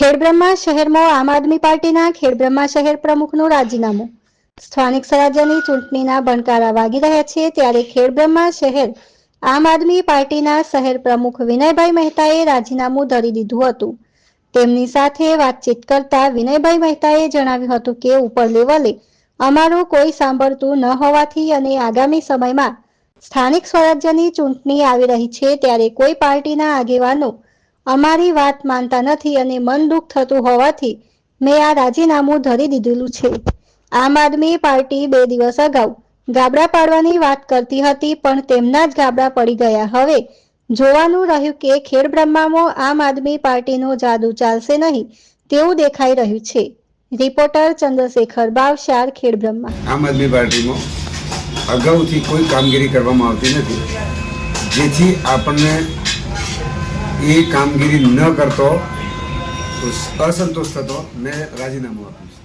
ખેડબ્રહ્મા શહેરમાં આમ આદમી પાર્ટીના ખેડબ્રહ્મા શહેર પ્રમુખનું રાજીનામું. સ્થાનિક સ્વરાજ્યની ચૂંટણીના ભણકારા વાગી રહ્યા છે ત્યારે ખેડબ્રહ્મા શહેર આમ આદમી પાર્ટીના શહેર પ્રમુખ વિનયભાઈ મહેતાએ રાજીનામું ધરી દીધું હતું. તેમની સાથે વાતચીત કરતા વિનયભાઈ મહેતાએ જણાવ્યું હતું કે ઉપર લેવલે અમારું કોઈ સાંભળતું ન હોવાથી અને આગામી સમયમાં સ્થાનિક સ્વરાજ્યની ચૂંટણી આવી રહી છે ત્યારે કોઈ પાર્ટીના આગેવાનો અમારી વાત માનતા નથી અને મન દુઃખ થતું હોવાથી મેં આ રાજીનામું ધરી દીધેલું છે. આમ આદમી પાર્ટી બે દિવસ અગાઉ ગાબડા પાડવાની વાત કરતી હતી, પણ તેમના જ ગાબડા પડી ગયા. હવે જોવાનું રહ્યું કે ખેડ બ્રહ્મામાં આમ આદમી પાર્ટીનો જાદુ ચાલશે નહીં તેવું દેખાઈ રહ્યું છે. રિપોર્ટર ચંદ્રશેખર બાવશાર, ખેડ બ્રહ્મા. આમ આદમી પાર્ટીમાં અગાઉથી કોઈ કામગીરી કરવામાં આવતી નથી. જેથી આપણને એ કામગીરી ન કરતો અસંતોષ થતો મેં રાજીનામું આપ્યું છે.